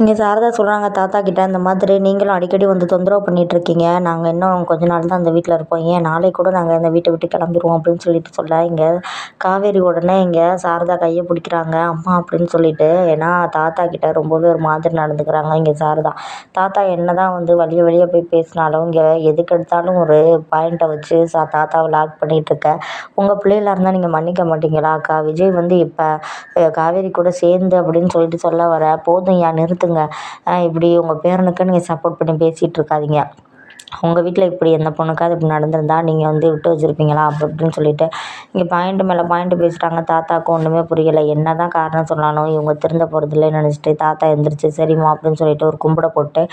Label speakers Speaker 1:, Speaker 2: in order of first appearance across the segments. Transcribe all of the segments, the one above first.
Speaker 1: இங்கே சாரதா சொல்கிறாங்க தாத்தா கிட்ட இந்த மாதிரி நீங்களும் அடிக்கடி வந்து தொந்தரவு பண்ணிகிட்ருக்கீங்க. நாங்கள் இன்னும் கொஞ்ச நாள் தான் அந்த வீட்டில் இருப்போம். ஏன் நாளைக்கு கூட நாங்கள் இந்த வீட்டை விட்டு கிளம்பிடுவோம் அப்படின்னு சொல்லிட்டு சொல்ல இங்கே காவேரி உடனே இங்கே சாரதா கையை பிடிக்கிறாங்க. அம்மா அப்படின்னு சொல்லிட்டு ஏன்னா தாத்தா கிட்ட ரொம்பவே ஒரு மாதிரி நடந்துக்கிறாங்க இங்கே சாரதா. தாத்தா என்ன தான் வந்து வழிய வழியாக போய் பேசினாலும் இங்கே எதுக்கு எடுத்தாலும் ஒரு பாயிண்ட்டை வச்சு சா தாத்தாவை லாக் பண்ணிகிட்ருக்க. உங்கள் பிள்ளைகளாக இருந்தால் நீங்கள் மன்னிக்க மாட்டீங்களா? அக்கா விஜய் வந்து இப்போ காவேரி கூட சேர்ந்து அப்படின்னு சொல்லிட்டு சொல்ல வர போதும் ஏன் நிறுத்துங்க. இப்படி உங்கள் பேரனுக்கு நீங்கள் சப்போர்ட் பண்ணி பேசிகிட்டு இருக்காதீங்க. உங்கள் வீட்டில் இப்படி எந்த பொண்ணுக்காவது இப்படி நடந்திருந்தா நீங்கள் வந்து விட்டு வச்சுருப்பீங்களா? அப்படி இப்படின்னு சொல்லிட்டு இங்கே பாயிண்ட் மேலே பாயிண்ட் பேசிட்டாங்க. தாத்தாவுக்கு ஒன்றுமே புரியலை. என்ன தான் காரணம் சொன்னாலும் இவங்க திருந்த போகிறதில்லன்னு நினச்சிட்டு தாத்தா எழுந்திரிச்சி சரிம்மா அப்படின்னு சொல்லிட்டு ஒரு கும்பிட போட்டு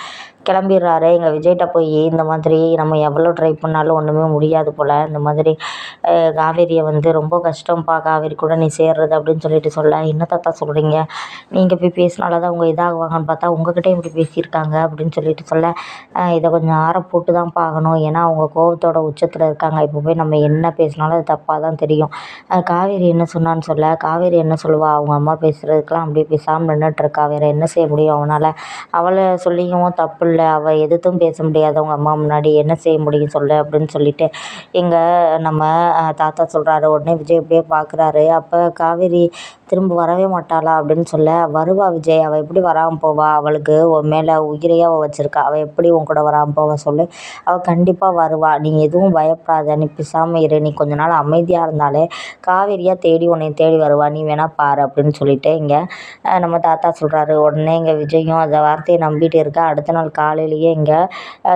Speaker 1: கிளம்பிடுறாரு. எங்கள் விஜய்கிட்ட போய் இந்த மாதிரி நம்ம எவ்வளோ ட்ரை பண்ணாலும் ஒன்றுமே முடியாது போல். இந்த மாதிரி காவேரியை வந்து ரொம்ப கஷ்டம்ப்பா காவேரி கூட நீ சேர்றது அப்படின்னு சொல்லிட்டு சொல்ல. என்ன தாத்தா சொல்கிறீங்க நீங்கள் போய் பேசினால தான் அவங்க இதாகுவாங்கன்னு பார்த்தா உங்ககிட்ட இப்படி பேசியிருக்காங்க அப்படின்னு சொல்லிட்டு சொல்ல. இதை கொஞ்சம் ஆற போட்டு தான் பார்க்கணும். ஏன்னா அவங்க கோபத்தோட உச்சத்தில் இருக்காங்க. இப்போ போய் நம்ம என்ன பேசினாலும் அது தப்பாக தான் தெரியும் காவேரி என்ன சொன்னான்னு சொல்ல. காவேரி என்ன சொல்லுவா? அவங்க அம்மா பேசுகிறதுக்கெலாம் அப்படியே பேசாமல் நின்றுட்டு இருக்கா. வேறு என்ன செய்ய முடியும் அவனால்? அவளை சொல்லியும் தப்பு இல்லை அவள் எதுத்தும் பேச முடியாது. அவங்க அம்மா முன்னாடி என்ன செய்ய முடியும் சொல்லு அப்படின்னு சொல்லிட்டு எங்கள் நம்ம தாத்தா சொல்கிறாரு உடனே விஜய் அப்படியே பார்க்குறாரு அப்போ காவேரி திரும்ப வரவே மாட்டாளா அப்படின்னு சொல்ல வருவா விஜய். அவள் எப்படி வராமல் போவா? அவளுக்கு உன் மேலே உயிரையே அவள் வச்சுருக்கா. அவள் எப்படி உன் கூட வராமல் போவா சொல்லு? அவள் கண்டிப்பாக வருவா. நீ எதுவும் பயப்படாத. நீ பேசாமல் இரு. நீ கொஞ்ச நாள் அமைதியாக இருந்தாலே காவேரியாக தேடி உன்னை தேடி வருவா. நீ வேணால் பாரு அப்படின்னு சொல்லிட்டு இங்கே நம்ம தாத்தா சொல்கிறாரு உடனே இங்கே விஜயும் அந்த வார்த்தையை நம்பிட்டு இருக்கா. அடுத்த நாள் காலையிலேயே இங்கே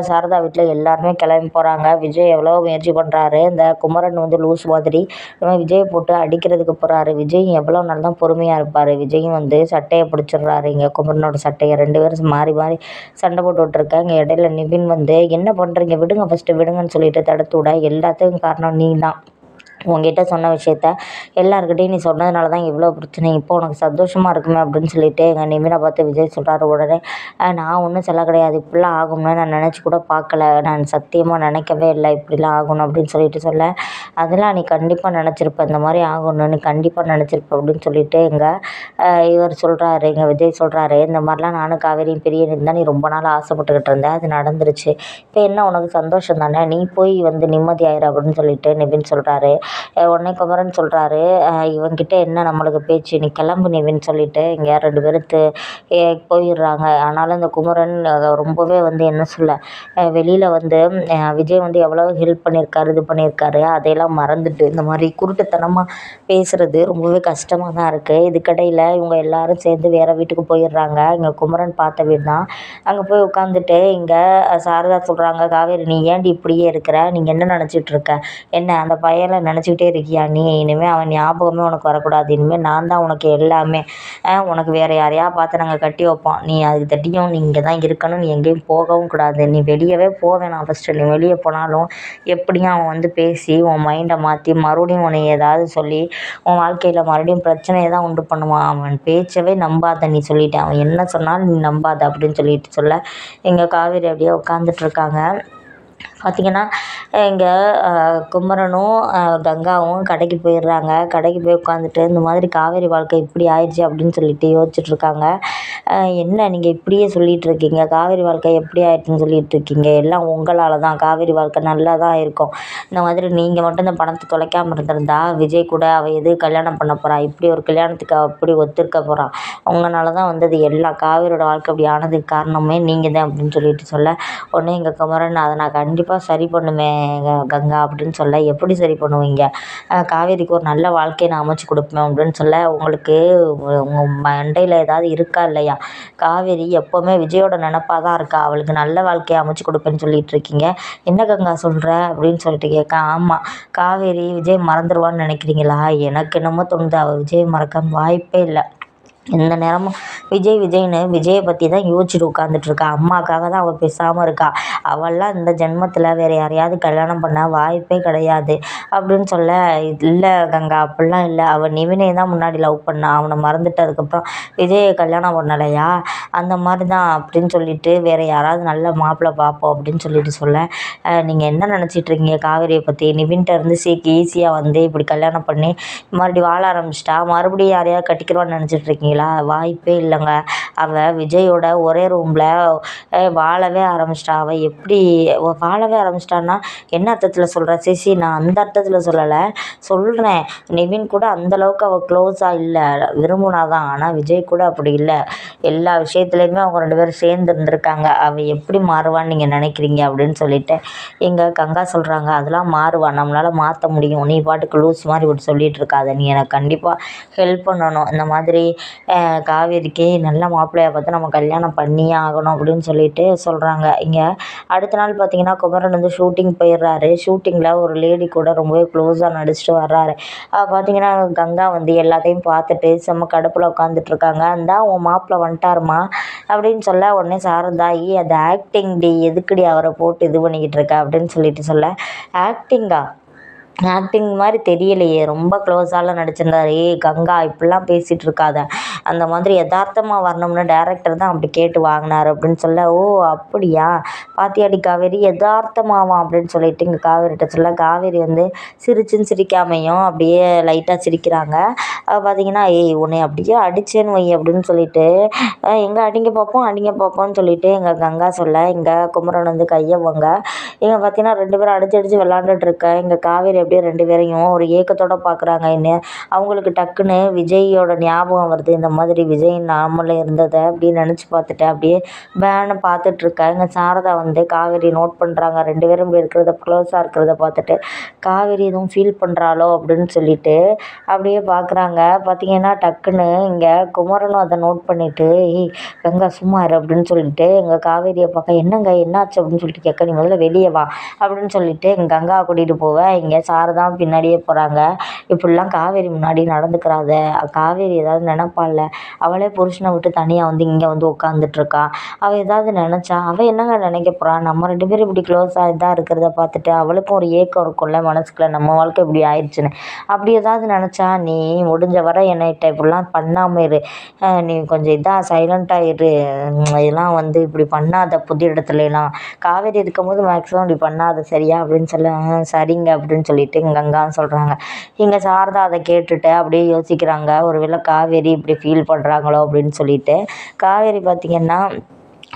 Speaker 1: சாரதா வீட்டில் எல்லாருமே கிளம்பி போகிறாங்க விஜய் எவ்வளோ முயற்சி பண்ணுறாரு இந்த குமரன் வந்து லூஸ் மாதிரி விஜய் விஜயை போட்டு அடிக்கிறதுக்கு போகிறாரு விஜய் எவ்வளோ நாள் தான் பொறுமையாக இருப்பார். விஜயும் வந்து சட்டையை பிடிச்சிடுறாரு. இங்கே குமரனோட சட்டையை ரெண்டு பேரும் மாறி மாறி சண்டை போட்டு இங்கே இடையில நிவின் வந்து என்ன பண்ணுறீங்க விடுங்க ஃபஸ்ட்டு விடுங்கன்னு சொல்லிட்டு தடுத்து விட. எல்லாத்துக்கும் காரணம் நீ தான். உங்ககிட்ட சொன்ன விஷயத்த எல்லாருக்கிட்டையும் நீ சொன்னதுனால தான் இவ்வளோ பிரச்சனை. இப்போ உனக்கு சந்தோஷமாக இருக்குமே அப்படின்னு சொல்லிட்டு எங்கள் நிமினை பார்த்து விஜய் சொல்கிறாரு உடனே நான் ஒன்றும் சொல்ல கிடையாது. இப்படிலாம் ஆகும்னு நான் நினச்சி கூட பார்க்கல. நான் சத்தியமாக நினைக்கவே இல்லை. இப்படிலாம் ஆகணும் அப்படின்னு சொல்லிட்டு சொல்ல அதெல்லாம் நீ கண்டிப்பாக நினச்சிருப்ப. இந்த மாதிரி ஆகணும்னு நீ கண்டிப்பாக நினச்சிருப்ப அப்படின்னு சொல்லிட்டு எங்கள் இவர் சொல்கிறாரு எங்கள் விஜய் சொல்கிறாரு இந்த மாதிரிலாம் நானும் காவேரியும் பெரிய தான் நீ ரொம்ப நாள் ஆசைப்பட்டுக்கிட்டு இருந்தேன் அது நடந்துருச்சு. இப்போ என்ன உனக்கு சந்தோஷம் தானே? நீ போய் வந்து நிம்மதியாயிரு அப்படின்னு சொல்லிட்டு நிவின் சொல்கிறாரு உடனே குமரன் சொல்கிறாரு இவன்கிட்ட என்ன நம்மளுக்கு பேச்சு? நீ கிளம்பு நிவின் சொல்லிட்டு இங்கே ரெண்டு பேரும் போயிடுறாங்க. ஆனாலும் இந்த குமரன் ரொம்பவே வந்து என்ன சொல்ல வெளியில் வந்து விஜய் வந்து எவ்வளோ ஹெல்ப் பண்ணியிருக்காரு இது பண்ணியிருக்காரு அதையெல்லாம் மறந்துட்டு இந்த மாதிரி குருட்டுத்தனமாக பேசுகிறது ரொம்பவே கஷ்டமாக தான் இருக்குது இதுக்கடையில் இவங்க எல்லாரும் சேர்ந்து வேறு வீட்டுக்கு போயிடுறாங்க. இங்கே குமரன் பார்த்த வீடு தான். அங்கே போய் உட்காந்துட்டு இங்கே சாரதா சொல்கிறாங்க காவேரி நீ ஏன்டி இப்படியே இருக்கிற? நீங்கள் என்ன நினச்சிட்டு இருக்க? என்ன அந்த பையனை நினச்சி நினச்சிக்கிட்டே இருக்கியா? நீ இனிமேல் அவன் ஞாபகமே உனக்கு வரக்கூடாது. இனிமேல் நான் தான் உனக்கு எல்லாமே உனக்கு வேறு யாரையா பார்த்து நாங்கள் கட்டி வைப்போம். நீ அதுக்கு தட்டியும் நீ இங்கே தான் இருக்கணும். நீ எங்கேயும் போகவும் கூடாது. நீ வெளியவே போக வேணாம் ஃபஸ்ட்டு நீ வெளியே போனாலும் எப்படியும் அவன் வந்து பேசி உன் மைண்டை மாற்றி மறுபடியும் உன்னை ஏதாவது சொல்லி உன் வாழ்க்கையில் மறுபடியும் பிரச்சனையை தான் உண்டு பண்ணுவான். அவன் பேச்சவே நம்பாத. நீ சொல்லிட்டேன். அவன் என்ன சொன்னாலும் நீ நம்பாத அப்படின்னு சொல்லிட்டு சொல்ல எங்கள் காவேரி அப்படியே உட்காந்துட்டு இருக்காங்க. பார்த்திங்கன்னா இங்கே குமரனும் கங்காவும் கடைக்கு போயிடுறாங்க. கடைக்கு போய் உட்காந்துட்டு இந்த மாதிரி காவேரி வாழ்க்கை இப்படி ஆயிடுச்சு அப்படின்னு சொல்லிட்டு யோசிச்சுட்ருக்காங்க என்ன நீங்கள் இப்படியே சொல்லிகிட்ருக்கீங்க காவேரி வாழ்க்கை எப்படி ஆயிடுச்சுன்னு சொல்லிகிட்ருக்கீங்க எல்லாம் உங்களால் தான் காவேரி வாழ்க்கை நல்லா தான் இருக்கும். இந்த மாதிரி நீங்கள் மட்டும் இந்த பணத்தை தொலைக்காமல் இருந்திருந்தா விஜய் கூட அவள் எது கல்யாணம் பண்ண போகிறா இப்படி ஒரு கல்யாணத்துக்கு அப்படி ஒத்துருக்க போகிறான் உங்களால தான் வந்தது எல்லாம் காவேரியோட வாழ்க்கை அப்படி ஆனதுக்கு காரணமே நீங்கள் தான் அப்படின்னு சொல்லிட்டு சொல்ல உடனே எங்கள் குமரன் அதை நான் கண்டிப்பாக சரி பண்ணுவேன் கங்கா அப்படின்னு சொல்ல எப்படி சரி பண்ணுவீங்க? காவேரிக்கு ஒரு நல்ல வாழ்க்கையை நான் அமைச்சு கொடுப்பேன் அப்படின்னு சொல்ல உங்களுக்கு உங்கள் மண்டையில் ஏதாவது இருக்கா இல்லையா? காவேரி எப்போவுமே விஜயோட நினப்பாக தான் இருக்கா? அவளுக்கு நல்ல வாழ்க்கையை அமைச்சு கொடுப்பேன்னு சொல்லிட்டு இருக்கீங்க. என்ன கங்கா சொல்கிற அப்படின்னு சொல்லிட்டு கேட்க ஆமாம் காவேரி விஜய் மறந்துடுவான்னு நினைக்கிறீங்களா? எனக்கு என்னமோ தோணுது அவள் விஜய் மறக்க வாய்ப்பே இல்லை. எந்த நேரமும் விஜய் விஜய்னு விஜயை பற்றி தான் யோசிச்சுட்டு உட்காந்துட்ருக்கா அம்மாக்காக தான் அவள் பேசாமல் இருக்கா. அவள்லாம் இந்த ஜென்மத்தில் வேறு யாரையாவது கல்யாணம் பண்ண வாய்ப்பே கிடையாது அப்படின்னு சொல்ல இல்லை கங்கா அப்படிலாம் இல்லை. அவள் நிவினை தான் முன்னாடி லவ் பண்ணா. அவனை மறந்துட்டு அதுக்கப்புறம் விஜயை கல்யாணம் பண்ணலையா? அந்த மாதிரி தான் அப்படின்னு சொல்லிட்டு வேறு யாராவது நல்ல மாப்பிள்ளை பார்ப்போம் அப்படின்னு சொல்லிட்டு சொல்ல நீங்கள் என்ன நினச்சிட்ருக்கீங்க காவேரியை பற்றி நிவின்கிட்ட இருந்து சீக்கு ஈஸியாக வந்து இப்படி கல்யாணம் பண்ணி மறுபடியும் வாழ ஆரம்பிச்சிட்டா? மறுபடியும் யாரையாவது கட்டிக்கிறோன்னு நினச்சிட்ருக்கீங்களா வாய்ப்பே இல்லைங்க. அவள் விஜயோட ஒரே ரூமில் வாழவே ஆரம்பிச்சிட்டா. அவள் எப்படி வாழவே ஆரம்பிச்சிட்டான்னா என்ன அர்த்தத்தில் சொல்கிறேன் சிசி நான் அந்த அர்த்தத்தில் சொல்லலை. சொல்கிறேன் நிவின் கூட அந்தளவுக்கு அவள் க்ளோஸாக இல்லை. விரும்புனா தான். ஆனால் விஜய் கூட அப்படி இல்லை. எல்லா விஷயத்துலையுமே அவங்க ரெண்டு பேரும் சேர்ந்து இருந்திருக்காங்க. அவள் எப்படி மாறுவான்னு நீங்கள் நினைக்கிறீங்க? அப்படின்னு சொல்லிட்டு எங்கள் கங்கா சொல்கிறாங்க அதெல்லாம் மாறுவான் நம்மளால் மாற்ற முடியும். நீ பாட்டுக்கு லூஸ் மாதிரி இப்படி சொல்லிகிட்டு இருக்காத. நீ எனக்கு கண்டிப்பாக ஹெல்ப் பண்ணணும். இந்த மாதிரி காவேரிக்கு நல்ல மாப்பிள்ளையை பார்த்து நம்ம கல்யாணம் பண்ணியே ஆகணும் அப்படின்னு சொல்லிட்டு சொல்கிறாங்க இங்கே அடுத்த நாள் பார்த்தீங்கன்னா குமரன் வந்து ஷூட்டிங் போயிடுறாரு. ஷூட்டிங்கில் ஒரு லேடி கூட ரொம்பவே க்ளோஸாக நடிச்சுட்டு வர்றாரு. அப்ப பார்த்தீங்கன்னா கங்கா வந்து எல்லாத்தையும் பார்த்துட்டு செம்ம கடுப்பில் உட்காந்துட்ருக்காங்க அந்த உன் மாப்பிள்ளை வந்துட்டாருமா? அப்படின்னு சொல்ல உடனே சாரதாயி அது ஆக்டிங் டி எதுக்குடி அவரை போட்டு இது பண்ணிக்கிட்டு இருக்க? அப்படின்னு சொல்லிட்டு சொல்ல ஆக்டிங்கா ஆக்டிங் மாதிரி தெரியலையே. ரொம்ப க்ளோஸாலாம் நடிச்சிருந்தார். ஏய் கங்கா இப்படிலாம் பேசிகிட்டு இருக்காத. அந்த மாதிரி யதார்த்தமாக வரணும்னு டேரக்டர் தான் அப்படி கேட்டு வாங்கினார் அப்படின்னு சொல்ல ஓ அப்படியா? பாத்தியாடி காவேரி யதார்த்தமாவாம் அப்படின்னு சொல்லிட்டு இங்கே காவேரிட்ட சொல்ல காவேரி வந்து சிரிச்சுன்னு சிரிக்காமையும் அப்படியே லைட்டாக சிரிக்கிறாங்க. பார்த்தீங்கன்னா ஏய் உன்னை அப்படியே அடிச்சேன்னு வை அப்படின்னு சொல்லிட்டு எங்கே அடிங்க பார்ப்போம் அடிங்க பார்ப்போம்னு சொல்லிட்டு எங்கள் கங்கா சொல்ல இங்கே குமரன் வந்து கையவங்க இங்கே பார்த்தீங்கன்னா ரெண்டு பேரும் அடிச்சு அடிச்சு விளாண்டுட்டு இருக்க. இங்கே காவேரி அப்படியே ரெண்டு பேரையும் ஒரு ஏக்கத்தோட பார்க்குறாங்க என்ன அவங்களுக்கு டக்குன்னு விஜயோட ஞாபகம் வருது. இந்த மாதிரி விஜய் நாமளே இருந்ததை அப்படின்னு நினச்சி பார்த்துட்டு அப்படியே பேனு பார்த்துட்ருக்கேன் இங்கே சாரதா வந்து காவேரி நோட் பண்ணுறாங்க ரெண்டு பேரும் இப்படி இருக்கிறத க்ளோஸாக இருக்கிறத பார்த்துட்டு காவேரி எதுவும் ஃபீல் பண்ணுறாளோ அப்படின்னு சொல்லிட்டு அப்படியே பார்க்குறாங்க பார்த்தீங்கன்னா டக்குன்னு இங்கே குமரனும் அதை நோட் பண்ணிவிட்டு ஏய் கங்கா சும்மா இரு அப்படின்னு சொல்லிட்டு எங்கள் காவேரியை பார்க்க என்னங்க என்னாச்சு? அப்படின்னு சொல்லிட்டு கேட்க நீ முதல்ல வெளியே வா அப்படின்னு சொல்லிட்டு எங்கள் கங்காவை கூட்டிகிட்டு போவேன். இங்கே சாரதா பின்னாடியே போகிறாங்க இப்படிலாம் காவேரி முன்னாடி நடந்துக்கிறாத? காவேரி ஏதாவது நினப்பாள்ல? அவளே புருஷனை விட்டு தனியாக வந்து இங்கே வந்து உட்காந்துட்ருக்கா அவள் ஏதாவது நினச்சா? அவள் என்னங்க நினைக்க போகிறா நம்ம ரெண்டு பேரும் இப்படி க்ளோஸாக இதாக இருக்கிறத பார்த்துட்டு அவளுக்கும் ஒரு ஏக்கம் இருக்கும்ல மனசுக்குள்ள. நம்ம வாழ்க்கை இப்படி ஆயிடுச்சுன்னு அப்படி ஏதாவது நினச்சா நீ முடிஞ்ச வரை என்னைட்ட இப்படிலாம் பண்ணாமல் இரு. நீ கொஞ்சம் இதாக சைலண்ட்டாக இரு. இதெல்லாம் வந்து இப்படி பண்ணாத புது இடத்துலலாம். காவேரி இருக்கும்போது மேக்ஸிமம் இப்படி பண்ணாத சரியா? அப்படின்னு சொல்ல "ஆ, சரிங்க அப்படின்னு சொல்லி சொல்லிட்டு இங்கே சொல்கிறாங்க இங்கே சாரதா அதை கேட்டுட்டு அப்படியே யோசிக்கிறாங்க. ஒரு வேளை காவேரி இப்படி ஃபீல் பண்ணுறாங்களோ அப்படின்னு சொல்லிட்டு. காவேரி பார்த்திங்கன்னா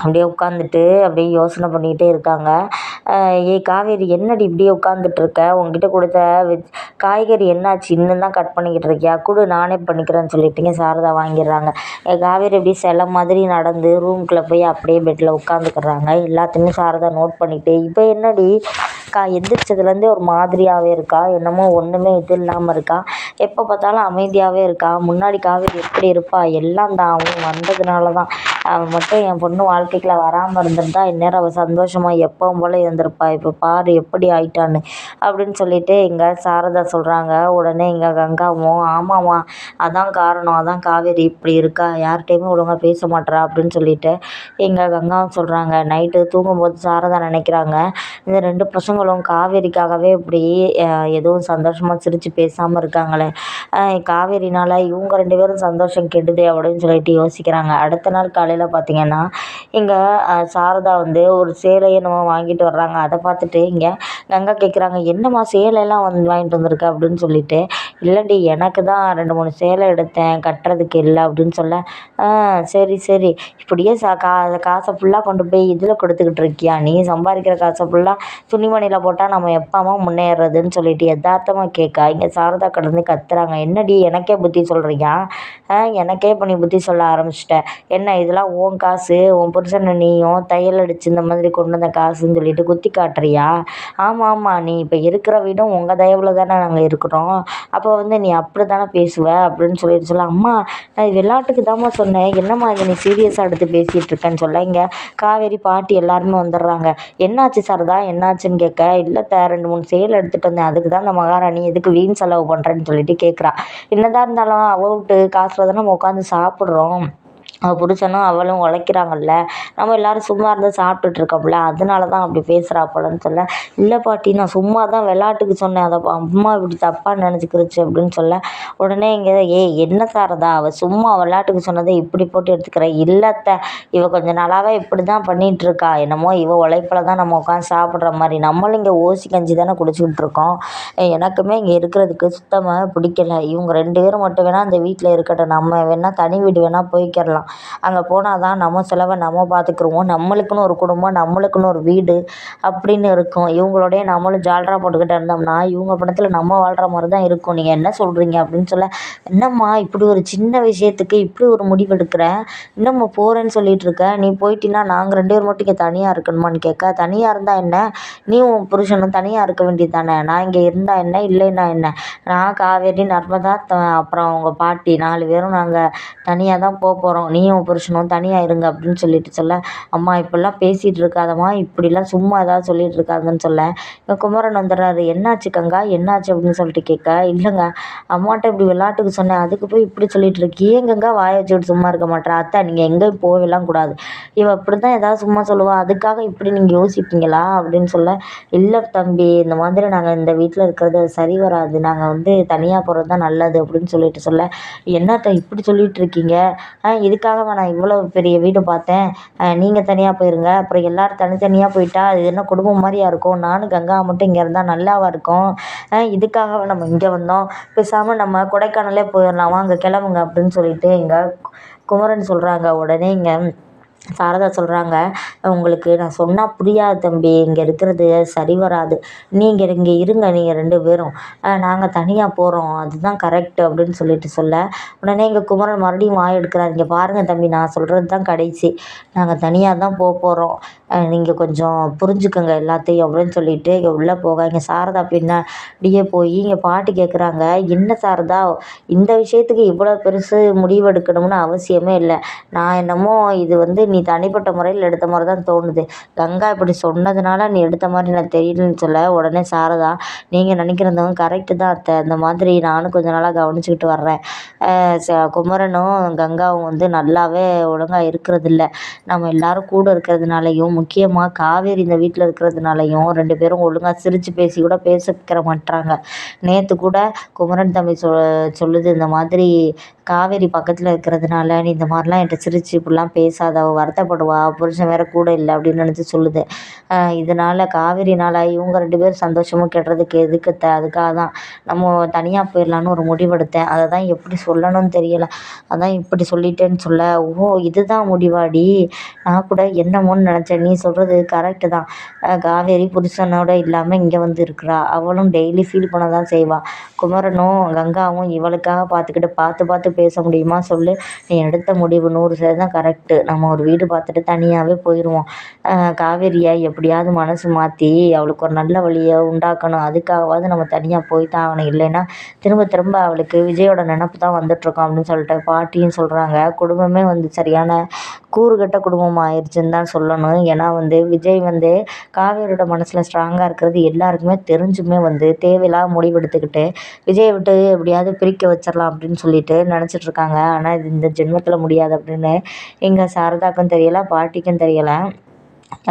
Speaker 1: அப்படியே உட்காந்துட்டு அப்படியே யோசனை பண்ணிக்கிட்டே இருக்காங்க. ஏய் காவேரி என்னடி இப்படியே உட்காந்துட்டுருக்க உங்ககிட்ட கொடுத்த காய்கறி என்னாச்சு? இன்னும் தான் கட் பண்ணிக்கிட்டு இருக்கியா? கொடு நானே பண்ணிக்கிறேன்னு சொல்லிட்டுங்க சாரதா வாங்கிடுறாங்க. காவேரி அப்படியே சில மாதிரி நடந்து ரூம்குள்ளே போய் அப்படியே பெட்டில் உட்காந்துக்கிறாங்க எல்லாத்தையுமே சாரதா நோட் பண்ணிக்கிட்டு இப்போ என்னடி? கா எந்திரிச்சதுலேருந்தே ஒரு மாதிரியாகவே இருக்கா? என்னமோ ஒன்றுமே இது இல்லாமல் இருக்கா? எப்போ பார்த்தாலும் அமைதியாகவே இருக்கா? முன்னாடி காவேரி எப்படி இருப்பாள் எல்லாம் தான் அவன் வந்ததுனால தான் அவள் மட்டும் என் பொண்ணு வாழ்க்கைக்குள்ள வராமல் இருந்திருந்தா இந்நேரம் அவள் சந்தோஷமாக எப்பவும் போல் இருந்திருப்பா. இப்போ பாரு எப்படி ஆயிட்டான்னு அப்படின்னு சொல்லிட்டு இங்கே சாரதா சொல்கிறாங்க உடனே இங்கே கங்காவும் ஆமாம்மா அதான் காரணம் அதான் காவேரி இப்படி இருக்கா யார்கிட்டையுமே ஒழுங்காக பேச மாட்டேறா அப்படின்னு சொல்லிட்டு இங்கே கங்காவும் சொல்கிறாங்க நைட்டு தூங்கும்போது சாரதா நினைக்கிறாங்க இந்த ரெண்டு பசங்களும் காவேரிக்காகவே இப்படி எதுவும் சந்தோஷமாக சிரித்து பேசாமல் இருக்காங்களே. காவேரினால் காவேரினால இவங்க ரெண்டு பேரும் சந்தோஷம் கெடுது அப்படின்னு சொல்லிட்டு யோசிக்கிறாங்க. அடுத்த நாள் காலையில் பார்த்திங்கன்னா இங்கே சாரதா வந்து ஒரு சேலையை நம்ம வாங்கிட்டு வர்றாங்க. அதை பார்த்துட்டு இங்கே கங்கா கேட்குறாங்க என்னம்மா சேலையெல்லாம் வந்து வாங்கிட்டு வந்திருக்க? அப்படின்னு சொல்லிட்டு இல்லைடி எனக்கு தான் ரெண்டு மூணு சேலை எடுத்தேன் கட்டுறதுக்கு இல்லை அப்படின்னு சொல்ல ஆ சரி சரி. இப்படியே சா கா காசை ஃபுல்லாக கொண்டு போய் இதில் கொடுத்துக்கிட்டு இருக்கியா? நீ சம்பாதிக்கிற காசை ஃபுல்லாக துணிமணியில் போட்டால் நம்ம எப்பாமா முன்னேறதுன்னு சொல்லிட்டு யதார்த்தமாக கேட்கா இங்கே சாரதா கடந்து கத்துறாங்க என்னடி எனக்கே புத்தி சொல்கிறியா எனக்கே இப்போ நீ புத்தி சொல்ல ஆரம்பிச்சிட்ட. என்ன இதெல்லாம் உன் காசு உன் புருஷனை நீயும் தையல் அடிச்சு இந்த மாதிரி கொண்டு வந்த காசுன்னு சொல்லிட்டு குத்தி காட்டுறியா? ஆமாம் ஆமாம் நீ இப்போ இருக்கிற வீடும் உங்கள் தயவில் தானே நாங்கள் இருக்கிறோம். அப்போ வந்து நீ அப்படி தானே பேசுவ? அப்படின்னு சொல்லிட்டு சொல்ல அம்மா நான் விளையாட்டுக்கு தாம்மா சொன்னேன். என்னம்மா இதை நீ சீரியஸாக எடுத்து பேசிகிட்டு இருக்கேன்னு சொல்ல? இங்கே காவேரி பாட்டி எல்லாருமே வந்துடுறாங்க. என்னாச்சு சாரதா? என்னாச்சுன்னு கேட்க இல்லை த ரெண்டு மூணு சேல் எடுத்துகிட்டு வந்தேன். அதுக்கு தான் அந்த மகாராணி எதுக்கு வீண் செலவு பண்ணுறேன்னு சொல்லிட்டு கேட்குறா என்னதான் இருந்தாலும் அவுட்டு காசில் தானே நம்ம உட்காந்து சாப்பிட்றோம். அவள் புருஷனும் அவளும் உழைக்கிறாங்கல்ல. நம்ம எல்லாரும் சும்மா இருந்து சாப்பிட்டுட்டு இருக்கோம்ல. அதனால தான் அப்படி பேசுகிறா போலன்னு சொல்ல இல்லை பாட்டி நான் சும்மா தான் விளையாட்டுக்கு சொன்னேன். அதை அம்மா இப்படி தப்பாக நினச்சிக்கிருச்சு அப்படின்னு சொல்ல உடனே இங்கே ஏய் என்ன சாரதா? அவள் சும்மா விளையாட்டுக்கு சொன்னதை இப்படி போட்டு எடுத்துக்கிற? இல்லத்த இவ கொஞ்சம் நாளாகவே இப்படி தான் பண்ணிகிட்டு இருக்கா. என்னமோ இவ உழைப்பில் தான் நம்ம உட்காந்து சாப்பிட்ற மாதிரி. நம்மளும் இங்கே ஓசி கஞ்சி தானே குடிச்சிக்கிட்டு இருக்கோம். எனக்குமே இங்கே இருக்கிறதுக்கு சுத்தமாக பிடிக்கல. இவங்க ரெண்டு பேரும் மட்டும் வேணால் அந்த வீட்டில் இருக்கட்டும். நம்ம வேணால் தனி வீடு வேணால் போய்க்கிடலாம் அங்கே போனால் தான் நம்ம செலவை நம்ம பார்த்துக்குருவோம் நம்மளுக்குன்னு ஒரு குடும்பம் நம்மளுக்குன்னு ஒரு வீடு அப்படின்னு இருக்கும். இவங்களோடயே நம்மளும் ஜால்ரா போட்டுக்கிட்டு இருந்தோம்னா இவங்க பணத்தில் நம்ம வாழ்கிற மாதிரி தான் இருக்கும். நீங்கள் என்ன சொல்கிறீங்க அப்படின்னு சொல்ல என்னம்மா இப்படி ஒரு சின்ன விஷயத்துக்கு இப்படி ஒரு முடிவு எடுக்கிற? இன்னும் போகிறேன்னு சொல்லிட்டு இருக்க? நீ போயிட்டின்னா நாங்கள் ரெண்டு பேர் மட்டும் இங்கே தனியாக இருக்கணுமான்னு கேட்க தனியாக இருந்தால் என்ன? நீ உன் புருஷனும் தனியாக இருக்க வேண்டியது தானே நான் இங்கே இருந்தால் என்ன? இல்லைன்னா என்ன? நான் காவேரி நர்மதா அப்புறம் அவங்க பாட்டி நாலு பேரும் நாங்கள் தனியாக தான் போக போகிறோம் நீயும் புருஷனும் தனியாக இருங்க அப்படின்னு சொல்லிட்டு சொல்ல அம்மா இப்படிலாம் பேசிகிட்டு இருக்காதம்மா இப்படிலாம் சும்மா ஏதாவது சொல்லிகிட்டு இருக்காதுன்னு சொல்ல. குமரன் வந்துடுறாரு. என்னாச்சு கங்கா? என்னாச்சு? அப்படின்னு சொல்லிட்டு கேட்க இல்லைங்க அம்மாட்ட இப்படி விளாட்டுக்கு சொன்னேன். அதுக்கு போய் இப்படி சொல்லிட்டு இருக்கு. ஏன் கங்கா வாயை வச்சுக்கிட்டு சும்மா இருக்க மாட்டேறா அத்தை நீங்கள் எங்கேயும் போகலாம் கூடாது. இவ இப்படி தான் ஏதாவது சும்மா சொல்லுவாள் அதுக்காக இப்படி நீங்கள் யோசிப்பீங்களா? அப்படின்னு சொல்ல இல்லை தம்பி இந்த மாதிரி நாங்கள் இந்த வீட்டில் இருக்கிறது சரி வராது. நாங்கள் வந்து தனியாக போகிறது தான் நல்லது. அப்படின்னு சொல்லிட்டு சொல்ல என்னத்தை இப்படி சொல்லிட்டு இருக்கீங்க? இதுக்கு எதுக்காகவா நான் இவ்வளோ பெரிய வீடு பார்த்தேன்? நீங்கள் தனியாக போயிருங்க. அப்புறம் எல்லோரும் தனித்தனியாக போயிட்டா அது என்ன குடும்பம் மாதிரியா இருக்கும்? நானும் கங்கா மட்டும் இங்கே இருந்தால் நல்லாவா இருக்கும்? இதுக்காகவா நம்ம இங்கே வந்தோம்? பேசாமல் நம்ம கொடைக்கானலே போயிடலாம். வாங்க கிளம்புங்க அப்படின்னு சொல்லிட்டு இங்கே குமரன் சொல்கிறாங்க உடனே இங்கே. சாரதா சொல்கிறாங்க உங்களுக்கு நான் சொன்னால் புரியாது தம்பி இங்கே இருக்கிறது சரி வராது. நீங்கள் இங்கே இருங்க நீங்கள் ரெண்டு பேரும். நாங்கள் தனியாக போகிறோம் அதுதான் கரெக்ட் அப்படின்னு சொல்லிட்டு சொல்ல உடனே எங்கள் குமரன் மறுபடியும் வாய் எடுக்கிறார். இங்கே பாருங்கள் தம்பி நான் சொல்கிறது தான் கடைசி. நாங்கள் தனியாக தான் போக போகிறோம் நீங்கள் கொஞ்சம் புரிஞ்சுக்கோங்க எல்லாத்தையும் அப்படின்னு சொல்லிட்டு இங்கே உள்ளே போக இங்கே சாரதா பின்னாடியே போய் இங்கே பாட்டு கேட்குறாங்க என்ன சாரதா இந்த விஷயத்துக்கு இவ்வளோ பெருசு முடிவெடுக்கணும்னு அவசியமே இல்லை. நான் என்னமோ இது வந்து நீ நீ தனிப்பட்ட முறையில் எடுத்த மாதிரி தான் தோணுது. கங்கா இப்படி சொன்னதுனால நீ எடுத்த மாதிரி நான் தெரியலன்னு சொல்ல உடனே சாரதா நீங்கள் நினைக்கிறதும் கரெக்டு தான் அத்தை. இந்த மாதிரி நானும் கொஞ்ச நாளாக கவனிச்சுக்கிட்டு வர்றேன். ச குமரனும் கங்காவும் வந்து நல்லாவே ஒழுங்காக இருக்கிறதில்ல. நம்ம எல்லாரும் கூட இருக்கிறதுனாலையும் முக்கியமாக காவேரி இந்த வீட்டில் இருக்கிறதுனாலையும் ரெண்டு பேரும் ஒழுங்காக சிரித்து பேசி கூட பேசிக்கிற மாட்றாங்க. நேற்று கூட குமரன் தம்பி சொ சொல்லுது இந்த மாதிரி காவேரி பக்கத்தில் இருக்கிறதுனால நீ இந்த மாதிரிலாம் என்கிட்ட சிரித்து இப்படிலாம் பேசாத வர வருத்தப்படுவா புருஷன் வேறு கூட இல்லை அப்படின்னு நினச்சி சொல்லுது. இதனால் காவேரினால் இவங்க ரெண்டு பேரும் சந்தோஷமும் கெடுறதுக்கு எதுக்கு த அதுக்காக தான் நம்ம தனியாக போயிடலான்னு ஒரு முடிவெடுத்தேன். அதை தான் எப்படி சொல்லணும்னு தெரியலை. அதான் இப்படி சொல்லிட்டேன்னு சொல்ல ஓ இதுதான் முடிவாடி. நான் கூட என்னமோன்னு நினச்சேன். நீ சொல்கிறது கரெக்டு தான். காவேரி புருஷனோட இல்லாமல் இங்கே வந்து இருக்கிறா. அவளும் டெய்லி ஃபீல் பண்ண தான் செய்வாள் குமரனும் கங்காவும் இவளுக்காக பார்த்துக்கிட்டு பார்த்து பார்த்து பேச முடியுமா சொல்லு. நீ எடுத்த முடிவு நூறு சதவீதம் கரெக்டு நம்ம ஒரு வீடு பார்த்துட்டு தனியாகவே போயிடுவோம் காவேரியை எப்படியாவது மனசு மாற்றி அவளுக்கு ஒரு நல்ல வழியை உண்டாக்கணும். அதுக்காகவாவது நம்ம தனியாக போய் தான் ஆகணும். இல்லைன்னா திரும்ப திரும்ப அவளுக்கு விஜயோட நினப்பு தான் வந்துட்டுருக்கோம் அப்படின்னு சொல்லிட்டு பாட்டியும் சொல்கிறாங்க குடும்பமே வந்து சரியான கூறுகட்ட குடும்பம் ஆயிடுச்சுன்னு தான் சொல்லணும். ஏன்னா வந்து விஜய் வந்து காவேரியோட மனசில் ஸ்ட்ராங்காக இருக்கிறது எல்லாருக்குமே தெரிஞ்சுமே வந்து தேவையில்லாத முடிவெடுத்துக்கிட்டு விஜயை விட்டு எப்படியாவது பிரிக்க வச்சிடலாம் அப்படின்னு சொல்லிட்டு நினச்சிட்ருக்காங்க ஆனால் இது இந்த ஜென்மத்தில் முடியாது அப்படின்னு எங்கள் சாரதாக்கும் தெரியலை பாட்டிக்கும் தெரியலை.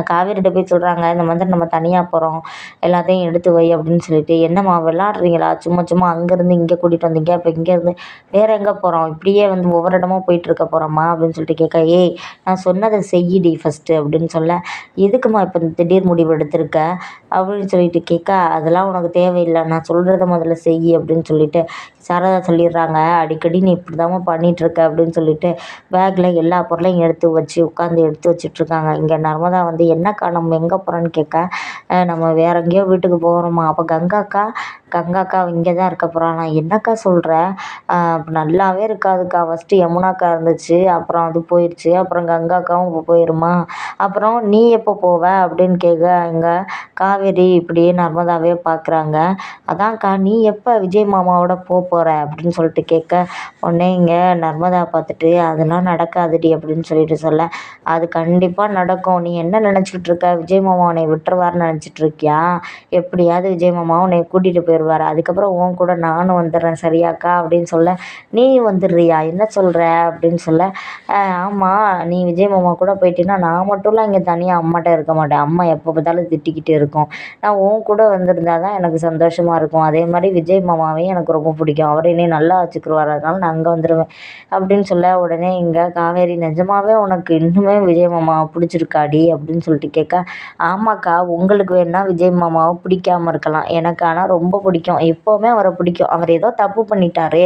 Speaker 1: காவேரிகிட்ட போய் சொல்கிறாங்க இந்த மாதிரி நம்ம தனியாக போகிறோம் எல்லாத்தையும் எடுத்து வை அப்படின்னு சொல்லிட்டு என்னம்மா விளாட்றீங்களா சும்மா சும்மா அங்கேருந்து இங்கே கூட்டிகிட்டு வந்தீங்க இப்போ இங்கேருந்து வேறு எங்கே போகிறோம் இப்படியே வந்து ஒவ்வொரு இடமா போயிட்டுருக்க போகிறோம்மா அப்படின்னு சொல்லிட்டு கேட்க ஏய் நான் சொன்னதை செய்யிடி ஃபஸ்ட்டு அப்படின்னு சொல்ல எதுக்குமா இப்போ இந்த திடீர் முடிவு எடுத்திருக்க? அப்படின்னு சொல்லிட்டு கேட்க அதெல்லாம் உனக்கு தேவையில்லை நான் சொல்கிறத முதல்ல செய் அப்படின்னு சொல்லிட்டு சாரதா சொல்லிடுறாங்க அடிக்கடி நீ இப்படி தாம்மா பண்ணிகிட்ருக்க அப்படின்னு சொல்லிட்டு பேக்கில் எல்லா பொருளையும் எடுத்து வச்சு உட்காந்து எடுத்து வச்சிட்ருக்காங்க இங்கே நர்மதா வந்து என்னக்கா நம்ம எங்கே போகிறோன்னு கேட்க நம்ம வேற எங்கேயோ வீட்டுக்கு போகிறோமா அப்போ கங்காக்கா கங்காக்கா இங்கே தான் இருக்க போகிறா நான் என்னக்கா சொல்கிற நல்லாவே இருக்காதுக்கா. ஃபஸ்ட்டு யமுனாக்கா இருந்துச்சு அப்புறம் அது போயிடுச்சு அப்புறம் கங்காக்காவும் இப்போ போயிடுமா அப்புறம் நீ எப்போ போவ? அப்படின்னு கேட்க இங்கே காவேரி இப்படியே நர்மதாவே பார்க்குறாங்க அதான்க்கா நீ எப்போ விஜய் மாமாவோட போக போகிற அப்படின்னு சொல்லிட்டு கேட்க உடனே இங்கே நர்மதா பார்த்துட்டு அதெல்லாம் நடக்காதுடி அப்படின்னு சொல்லிட்டு சொல்ல அது கண்டிப்பாக நடக்கும். நீ என்ன நினச்சிக்கிட்டு இருக்க விஜய் மாமா உன்னை விட்டுருவாருன்னு நினச்சிட்டு இருக்கியா எப்படியாவது விஜய் மாமா உன்னை கூட்டிகிட்டு போயிடுவார் அதுக்கப்புறம் உன் கூட நானும் வந்துடுறேன் சரியாக்கா? அப்படின்னு சொல்ல நீ வந்துடுறியா? என்ன சொல்கிற அப்படின்னு சொல்ல ஆமாம் நீ விஜய் மாமா கூட போயிட்டீங்கன்னா நான் மட்டும்லாம் இங்கே தனியாக அம்மாட்ட இருக்க மாட்டேன். அம்மா எப்போ பார்த்தாலும் திட்டிக்கிட்டு இருக்கும். நான் உன் கூட வந்திருந்தா தான் எனக்கு சந்தோஷமாக இருக்கும். அதே மாதிரி விஜய் மாமாவையும் எனக்கு ரொம்ப பிடிக்கும். அவர் என்னை நல்லா வச்சுக்கிருவார். அதனால நான் அங்கே வந்துடுவேன் அப்படின்னு சொல்ல உடனே இங்கே காவேரி நிஜமாவே உனக்கு இன்னுமே விஜய் மாமாவை பிடிச்சிருக்காடி? அப்படின்னு அப்படின்னு சொல்லிட்டு கேட்க ஆமாக்கா உங்களுக்கு வேணா விஜய் மாமாவை பிடிக்காம இருக்கலாம். எனக்கு ஆனால் ரொம்ப பிடிக்கும். எப்போவுமே அவரை பிடிக்கும். அவர் ஏதோ தப்பு பண்ணிட்டாரு.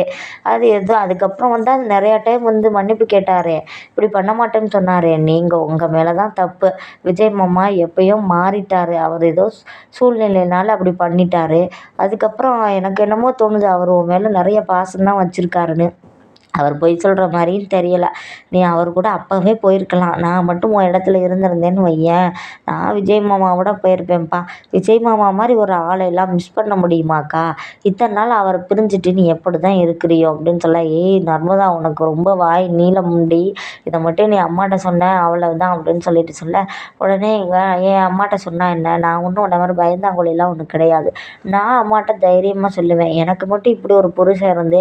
Speaker 1: அது எதோ அதுக்கப்புறம் வந்து அது நிறையா டைம் வந்து மன்னிப்பு கேட்டார். இப்படி பண்ண மாட்டேன்னு சொன்னார். நீங்கள் உங்கள் மேலே தான் தப்பு. விஜய் மாமா எப்பயும் மாறிட்டார். அவர் ஏதோ சூழ்நிலையினால் அப்படி பண்ணிட்டாரு. அதுக்கப்புறம் எனக்கு என்னமோ தோணுது அவர் உன் மேலே நிறைய பாசம்தான் வச்சுருக்காருன்னு. அவர் பொய் சொல்கிற மாதிரியும் தெரியலை. நீ அவர் கூட அப்போவே போயிருக்கலாம். நான் மட்டும் உன் இடத்துல இருந்திருந்தேன்னு வையேன். நான் விஜய் மாமாவோட போயிருப்பேன்ப்பா. விஜய் மாமா மாதிரி ஒரு ஆளை எல்லாம் மிஸ் பண்ண முடியுமாக்கா? இத்தனை நாள் அவரை பிரிஞ்சுட்டு நீ எப்படி தான் இருக்கிறியோ அப்படின்னு சொல்ல ஏய் நர்மதா உனக்கு ரொம்ப வாய் நீளம் முண்டி. இதை மட்டும் நீ அம்மாட்ட சொன்ன அவ்வளவுதான் அப்படின்னு சொல்லிட்டு சொல்ல உடனே இங்கே என் அம்மாட்ட சொன்னால் என்ன? நான் ஒன்றும் உன்ன மாதிரி பயந்தாங்கொழிலாம் ஒன்றும் கிடையாது. நான் அம்மாட்ட தைரியமாக சொல்லுவேன். எனக்கு மட்டும் இப்படி ஒரு புருஷன் இருந்து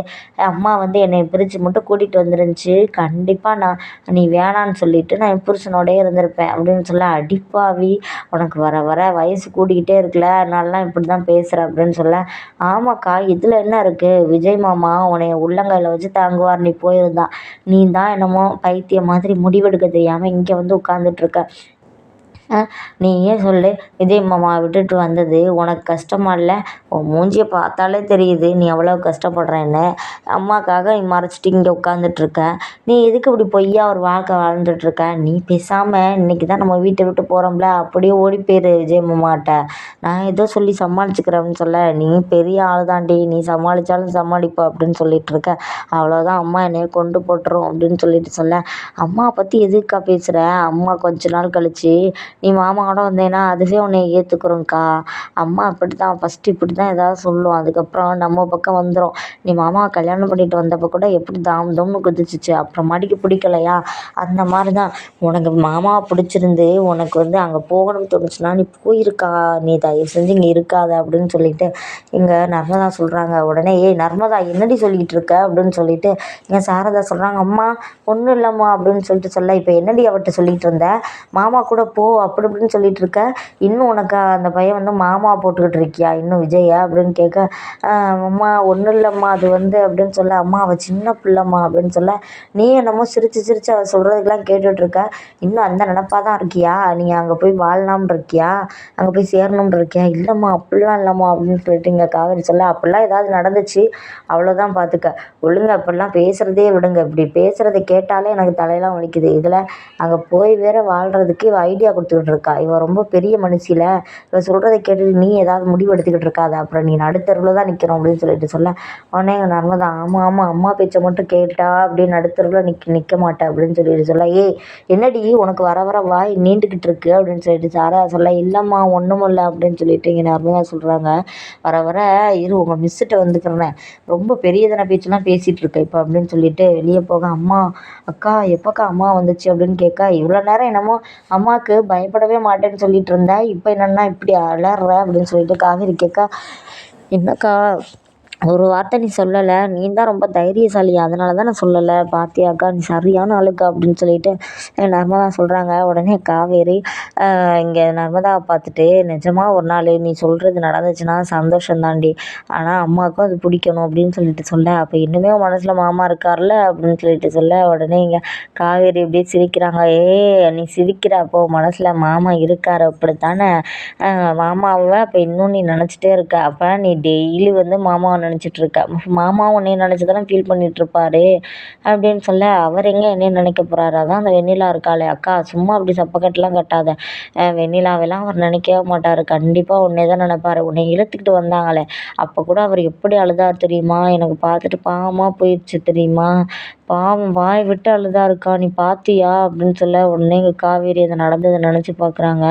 Speaker 1: அம்மா வந்து என்னை பிரித்து மட்டும் கூட்டிகிட்டு வந்துருந்துச்சு. கண்டிப்பாக நான் நீ வேணான்னு சொல்லிவிட்டு நான் என் புருஷனோடயே இருந்திருப்பேன் அப்படின்னு சொல்ல அடிப்பாவி. உனக்கு வர வர வயசு கூடிக்கிட்டே இருக்குல்ல அதனாலலாம் இப்படி தான் பேசுகிற அப்படின்னு சொல்ல ஆமாக்கா இதில் என்ன இருக்குது விஜய் மாமா உன்னைய உள்ளங்கையில் வச்சு தாங்குவார் நீ போயிருந்தா. நீ தான் என்னமோ பைத்தியம் மாதிரி முடிவெடுக்க தெரியாமல் இங்கே வந்து உட்காந்துட்ருக்க நீயே சொல்லு. விஜய் மாமாவை விட்டுட்டு வந்தது உனக்கு கஷ்டமா இல்லை? உன் மூஞ்சியை பார்த்தாலே தெரியுது நீ எவ்வளோ கஷ்டப்படுறேன்னு. அம்மாக்காக நீ மறைச்சிட்டு இங்கே உட்காந்துட்ருக்க நீ எதுக்கு இப்படி பொய்யா ஒரு வாழ்க்கை வாழ்ந்துட்டுருக்க நீ பேசாமல் இன்றைக்கி தான் நம்ம வீட்டை விட்டு போகிறோம்ல அப்படியே ஓடி போயிரு விஜய் மாமாட்ட. நான் ஏதோ சொல்லி சமாளிச்சுக்கிறேன்னு சொல்ல. நீ பெரிய ஆள் தாண்டி நீ சமாளித்தாலும் சமாளிப்ப அப்படின்னு சொல்லிட்டு அவ்வளோதான் அம்மா என்னைய கொண்டு போட்டுரும் அப்படின்னு சொல்லிட்டு சொல்ல. அம்மா பற்றி எதுக்கா பேசுகிற அம்மா கொஞ்ச நாள் கழித்து நீ மாமாவோட வந்தேன்னா அதுவே உன்னை ஏற்றுக்குறோம்க்கா அம்மா அப்படி தான் ஃபஸ்ட்டு இப்படி தான் ஏதாவது சொல்லும் அதுக்கப்புறம் நம்ம பக்கம் வந்துடும் நீ மாமாவை கல்யாணம் பண்ணிட்டு வந்தப்போ கூட எப்படி தாம் தூம்னு குதிச்சிச்சு. அப்புறமாட்டிக்கு பிடிக்கலையா? அந்த மாதிரி தான் உனக்கு மாமாவை பிடிச்சிருந்து உனக்கு வந்து அங்கே போகணும்னு தோணுச்சுன்னா நீ போயிருக்கா. நீ தயவு செஞ்சு இங்கே இருக்காத அப்படின்னு சொல்லிட்டு இங்கே நர்மதா சொல்கிறாங்க உடனே ஏய் நர்மதா என்னடி சொல்லிக்கிட்டு இருக்க? அப்படின்னு சொல்லிட்டு இங்கே சாரதா சொல்கிறாங்க அம்மா ஒன்றும் இல்லைம்மா அப்படின்னு சொல்லிட்டு சொல்ல இப்போ என்னடி அவர்கிட்ட சொல்லிகிட்டு இருந்த? மாமா கூட போ அப்படி இப்படின்னு சொல்லிட்டு இருக்க. இன்னும் உனக்கு அந்த பையன் வந்து மாமா போட்டுக்கிட்டு இருக்கியா? இன்னும் விஜயா? அப்படின்னு கேட்க அம்மா ஒன்றும் இல்லைம்மா. அது வந்து அப்படின்னு சொல்ல அம்மா அவள் சின்ன பிள்ளைம்மா அப்படின்னு சொல்ல நீ என்னமோ சிரித்து சிரித்து அவள் சொல்கிறதுக்கெல்லாம் கேட்டுட்ருக்க இன்னும் அந்த நினப்பாக தான் இருக்கியா? நீங்கள் அங்கே போய் வாழலாம்னு இருக்கியா? அங்கே போய் சேரணும்னு இருக்கியா? இல்லைம்மா அப்படிலாம் இல்லைம்மா அப்படின்னு சொல்லிட்டு இங்கே காவேரி சொல்ல அப்படிலாம் ஏதாவது நடந்துச்சு? அவ்வளோதான் பார்த்துக்க ஒழுங்க அப்படிலாம் பேசுகிறதே விடுங்க. இப்படி பேசுகிறத கேட்டாலே எனக்கு தலையெல்லாம் வலிக்குது. இதில் அங்கே போய் வேற வாழ்கிறதுக்கு ஐடியா கொடுத்து கொடுத்துக்கிட்டு இருக்கா இவள் ரொம்ப பெரிய மனுஷியில் இவள் சொல்கிறத கேட்டுட்டு நீ ஏதாவது முடிவு எடுத்துக்கிட்டு இருக்காது. அப்புறம் நீ நடுத்தருவில் தான் நிற்கிறோம் அப்படின்னு சொல்லிட்டு சொல்ல. உடனே எங்கள் நர்மதா ஆமாம் ஆமாம் அம்மா பேச்சை மட்டும் கேட்டா அப்படியே நடுத்தருவில் நிற்க நிற்க மாட்டேன் அப்படின்னு சொல்லிட்டு சொல்ல. ஏய் என்னடி உனக்கு வர வர வாய் நீண்டுக்கிட்டு இருக்கு? அப்படின்னு சொல்லிட்டு சாரா சொல்ல. இல்லைம்மா ஒன்றும் இல்லை. அப்படின்னு சொல்லிட்டு இங்கே நர்மதா சொல்கிறாங்க வர வர இரு. உங்கள் மிஸ்ஸிட்ட வந்துக்கிறேன். ரொம்ப பெரியதன பேச்செல்லாம் பேசிகிட்டு இருக்கேன் இப்போ. அப்படின்னு சொல்லிட்டு வெளியே போக. அம்மா அக்கா எப்போக்கா அம்மா வந்துச்சு? அப்படின்னு கேட்க. இவ்வளோ நேரம் என்னமோ அம்மாவுக்கு பயப்படவே மாட்டேன்னு சொல்லிட்டு இருந்தேன். இப்போ என்னன்னா இப்படி அலற அப்படின்னு சொல்லிட்டு காவேரி கேட்க என்னக்கா ஒரு வார்த்தை நீ சொல்லலை. நீ தான் ரொம்ப தைரியசாலி. அதனால தான் நான் சொல்லலை. பாத்தியாக்கா நீ சரியான ஆளுக்கா அப்படின்னு சொல்லிட்டு நர்மதா சொல்கிறாங்க உடனே காவேரி இங்கே நர்மதாவை பார்த்துட்டு நிஜமாக ஒரு நாள் நீ சொல்கிறது நடந்துச்சுன்னா சந்தோஷம் தாண்டி. ஆனால் அம்மாவுக்கும் அது பிடிக்கணும் அப்படின்னு சொல்லிட்டு சொல்ல. அப்போ இன்னுமே உன் மனசில் மாமா இருக்கார்ல? அப்படின்னு சொல்லிட்டு சொல்ல. உடனே இங்கே காவேரி இப்படியே சிரிக்கிறாங்க. ஏ நீ சிரிக்கிற. அப்போ மனசில் மாமா இருக்கார். அப்படித்தானே? மாமாவை அப்போ இன்னும் நீ நினச்சிட்டே இருக்க. அப்போ நீ டெய்லி வந்து மாமாவை நினச்சிட்டு இருக்க மாமா உன்னைய நினச்சி தானே ஃபீல் பண்ணிட்டு இருப்பாரு அப்படின்னு சொல்ல அவர் எங்கே என்னைய நினைக்க போகிறாரு அதான் அந்த வெண்ணிலா இருக்காளே அக்கா சும்மா அப்படி சப்பக்கட்டெலாம் கட்டாத. வெண்ணிலாவெல்லாம் அவர் நினைக்கவே மாட்டார். கண்டிப்பாக உன்னே தான் நினைப்பார். உன்னை இழுத்துக்கிட்டு வந்தாங்களே. அப்போ கூட அவர் எப்படி அழுதார் தெரியுமா? எனக்கு பார்த்துட்டு பாவமாக போயிடுச்சு தெரியுமா? பாவம் வாய் விட்டு அழுதா இருக்கா? நீ பார்த்தியா அப்படின்னு சொல்ல உடனே இங்கே காவேரி அதை நடந்ததை நினச்சி பார்க்குறாங்க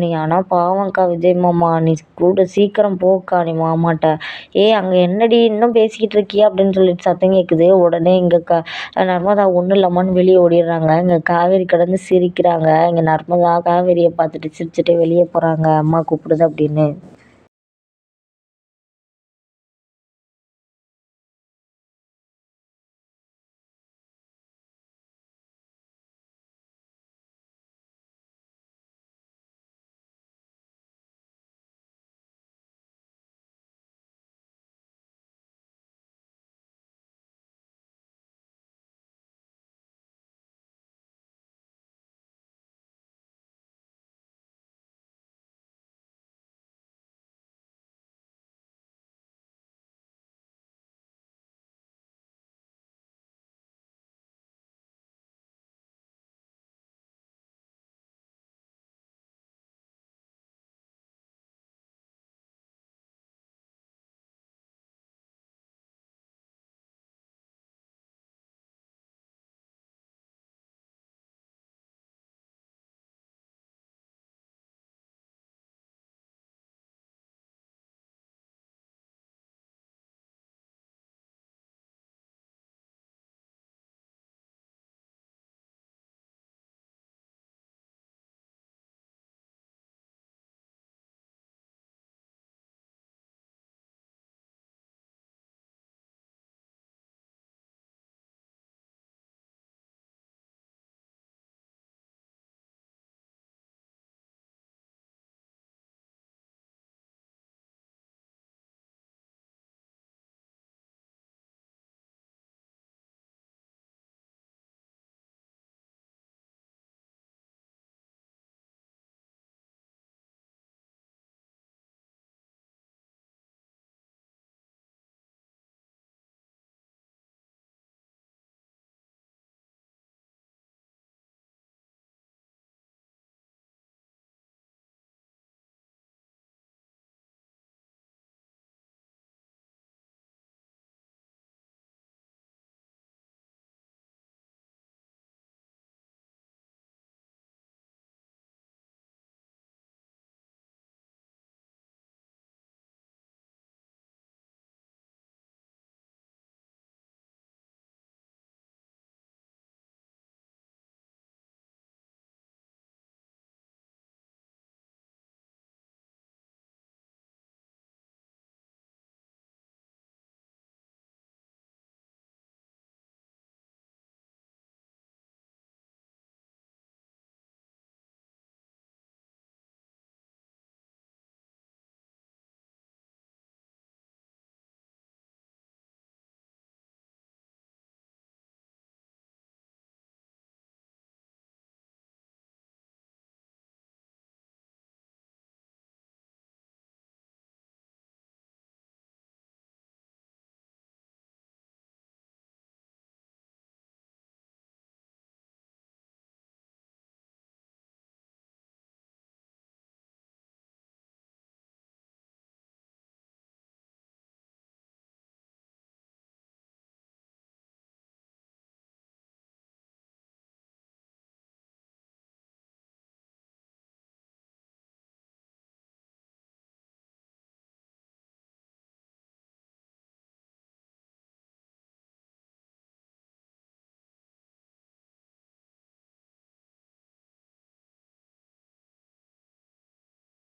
Speaker 1: நீ ஆனால் பாவம்க்கா விஜய் மாமா நீ கூட சீக்கிரம் போக்கா நீ மாமாட்ட. ஏய் அங்கே என்னடி இன்னும் பேசிக்கிட்டு இருக்கியா? அப்படின்னு சொல்லிட்டு சத்தம் கேட்குது உடனே இங்கே க நர்மதா ஒன்றும் இல்லாமன்னு வெளியே ஓடிடுறாங்க. இங்கே காவேரி கடந்து சிரிக்கிறாங்க. இங்கே நர்மதா காவேரியை பார்த்துட்டு சிரிச்சுட்டு வெளியே போகிறாங்க அம்மா கூப்பிடுது அப்படின்னு.